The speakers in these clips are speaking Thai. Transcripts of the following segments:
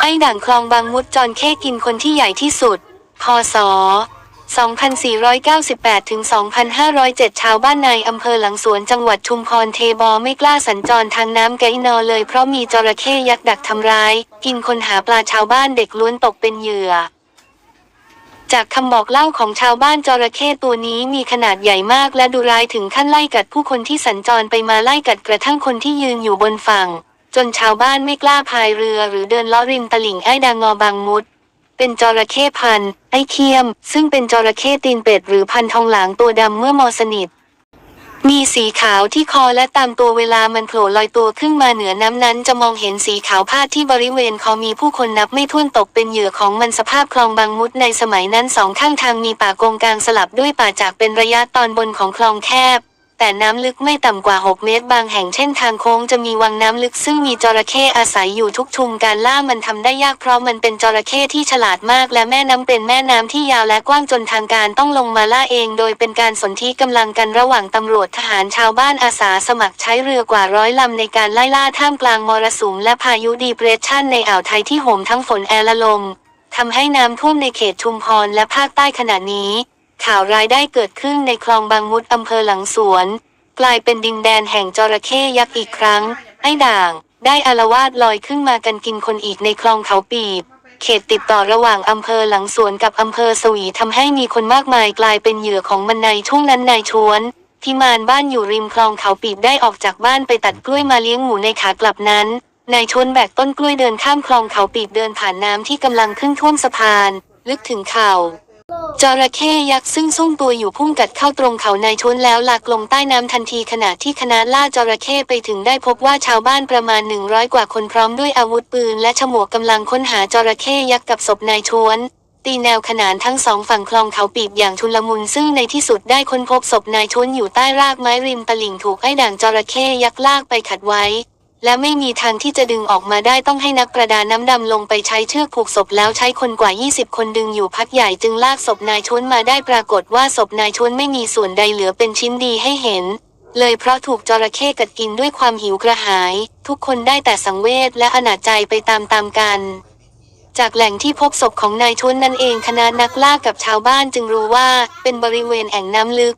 ไอ้ด่างคลองบางมุดจอนเข้กินคนที่ใหญ่ที่สุด พศ 2498 ถึง 2507 ชาวบ้านในอำเภอหลังสวนจังหวัดชุมพรเทบอไม่กล้าสัญจรทางน้ำไกนอเลยเพราะมีจระเข้ยักษ์ดักทำร้าย กินคนหาปลาชาวบ้านเด็กล้วนตกเป็นเหยื่อ จากคำบอกเล่าของชาวบ้านจระเข้ตัวนี้มีขนาดใหญ่มากและดุร้ายถึงขั้นไล่กัดผู้คนที่สัญจรไปมาไล่กัดกระทั่งคนที่ยืนอยู่บนฝั่ง จนชาวบ้านไม่กล้าพายเรือหรือเดินลาะริมตลิ่งไอ้ดางงอบางมุด เป็นจระเข้พัน ไอ้เคียม ซึ่งเป็นจระเข้ตีนเป็ดหรือพันธุ์ทองหลางตัวดำเมื่อมอสนิท มีสีขาวที่คอและตามตัวเวลามันโผล่ลอยตัวขึ้นมาเหนือน้ำนั้น จะมองเห็นสีขาวพาดที่บริเวณคอมีผู้คนนับไม่ถ้วนตกเป็นเหยื่อของมันสภาพคลองบางมุดในสมัยนั้นสองข้างทางมีป่ากงกลางสลับด้วยป่าจากเป็นระยะตอนบนของคลองแคบ แต่น้ำลึกไม่ต่ำกว่า 6 เมตรบางแห่งเช่นทางโค้งจะมีวังน้ำลึกซึ่งมีจระเข้อาศัยอยู่ทุกชุมการล่ามันทำได้ยากเพราะมันเป็นจระเข้ที่ฉลาดมาก และแม่น้ำเป็นแม่น้ำที่ยาวและกว้างจนทางการต้องลงมาล่าเอง โดยเป็นการสนธิกำลังกันระหว่างตำรวจทหารชาวบ้านอาสาสมัครใช้เรือกว่าร้อยลำในการไล่ล่าท่ามกลางมรสุมและพายุดีเพรสชันในอ่าวไทยที่โหมทั้งฝนแอร์และลมทำให้น้ำท่วมในเขตชุมพรและภาคใต้ขณะนี้ ข่าวร้ายได้เกิดขึ้นในคลองบางมุดอำเภอหลังสวน กลายเป็นดินแดนแห่งจระเข้ยักษ์อีกครั้ง ไอ้ด่าง ได้อารวาสลอยขึ้นมากันกินคนอีกในคลองเขาปีบ เขตติดต่อระหว่างอำเภอหลังสวนกับอำเภอสวีทำให้มีคนมากมายกลายเป็นเหยื่อของมันในช่วงนั้นนายชวนที่มานบ้านอยู่ริมคลองเขาปีบได้ออกจากบ้านไปตัดกล้วยมาเลี้ยงหมูในขากลับนั้น นายชวนแบกต้นกล้วยเดินข้ามคลองเขาปีบเดินผ่านน้ำที่กำลังขึ้นท่วมสะพาน ลึกถึงเข่า จระเข้ยักษ์ซึ่งซุ่มตัวอยู่พุ่งกัดเข้าตรงเขานายชนแล้วหลากลงใต้น้ำทันทีขณะที่คณะล่าจระเข้ไปถึงได้พบว่าชาวบ้านประมาณ 100 กว่าคนพร้อมด้วยอาวุธปืนและฉมวกกำลังค้นหาจระเข้ยักษ์กับศพนายชวน ตีแนวขนานทั้งสองฝั่งคลองเขาปีบอย่างชุลมุนซึ่งในที่สุดได้ค้นพบศพนายชวนอยู่ใต้รากไม้ริมตลิ่งถูกไอ้ด่างจระเข้ยักษ์ลากไปขัดไว้ และไม่มีทางที่จะดึงออกมาได้ต้องให้นักประดาน้ำดำลงไปใช้เชือกผูกศพแล้วใช้คนกว่า 20 คนดึงอยู่พักใหญ่จึงลากศพนายชวนมาได้ปรากฏว่าศพนายชวนไม่มีส่วนใดเหลือเป็นชิ้นดีให้เห็น เลยเพราะถูกจระเข้กัดกินด้วยความหิวกระหาย ทุกคนได้แต่สังเวชและอนาจใจไปตามๆกันจากแหล่งที่พบศพของนายชวนนั่นเองคณะนักล่ากับชาวบ้านจึงรู้ว่าเป็นบริเวณแอ่งน้ำลึก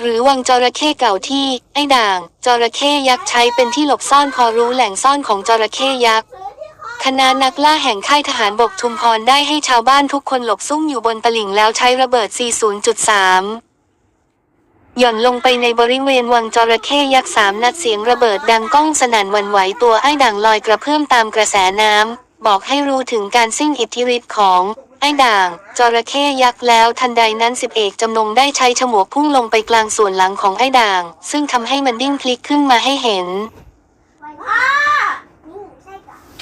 หรือวังจระเข้เก่าที่ ไอ้ด่าง จระเข้ยักษ์ใช้เป็นที่หลบซ่อนพอรู้แหล่งซ่อนของจระเข้ยักษ์คณะนักล่าแห่งค่ายทหารบกชุมพรได้ให้ชาวบ้านทุกคนหลบซุ่มอยู่บนตลิ่งแล้วใช้ระเบิด 40.3 หย่อนลงไปในบริเวณวังจระเข้ยักษ์สามนัดเสียงระเบิดดังก้องสนั่นวันไหวตัวไอ้ด่างลอยกระเพื่อมตามกระแสน้ำบอกให้รู้ถึงการสิ้นอิทธิฤทธิ์ของ ไอ้ด่าง จระเข้ยักษ์แล้วทันใดนั้นสิบเอกจำนงได้ใช้ฉมวกพุ่งลงไปกลางส่วนหลังของไอ้ด่าง ซึ่งทำให้มันดิ้นพลิกขึ้นมาให้เห็น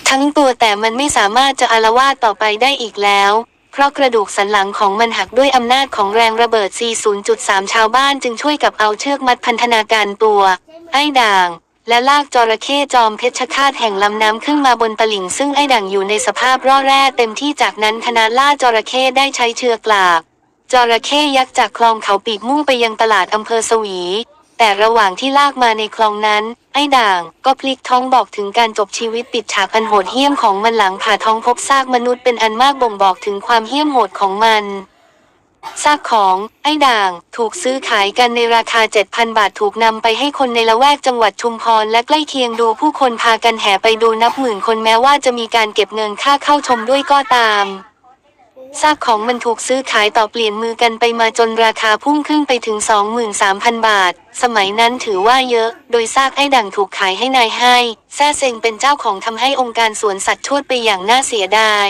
ทั้งตัวแต่มันไม่สามารถจะอารวาสต่อไปได้อีกแล้ว เพราะกระดูกสันหลังของมันหักด้วยอำนาจของแรงระเบิด40.3 ชาวบ้านจึงช่วยกับเอาเชือกมัดพันธนาการตัว ไอ้ด่าง และลากจระเข้จอมเพชฌฆาตแห่งลำน้ำขึ้นมาบนตลิ่งซึ่งไอ้ด่งอยู่ในสภาพร่อแร่เต็มที่จากนั้นคณะล่าจระเข้ได้ใช้เชือกลาก จระเข้ยักษ์จากคลองเขาปีกมุ่งไปยังตลาดอำเภอสวี แต่ระหว่างที่ลากมาในคลองนั้น ไอ้ด่างก็พลิกท้องบอกถึงการจบชีวิตปิดฉากอันโหดเหี้ยมของมันหลังผ่าท้องพบซากมนุษย์เป็นอันมากบ่งบอกถึงความเหี้ยมโหดของมัน ซากของ ไอ้ด่าง ถูกซื้อขายกันในราคา 7,000 บาทถูกนำไปให้คนในละแวกจังหวัดชุมพรและใกล้เคียงดูผู้คนพากันแห่ไปดูนับหมื่นคนแม้ว่าจะมีการเก็บเงินค่าเข้าชมด้วยก็ตามซากของมันถูกซื้อขายต่อเปลี่ยนมือกันไปมาจนราคาพุ่งขึ้นไปถึง 23,000 บาท สมัยนั้นถือว่าเยอะ โดยซากไอ้ด่างถูกขายให้นายให้ แซ่เซงเป็นเจ้าของทำให้องค์การสวนสัตว์ชวดไปอย่างน่าเสียดาย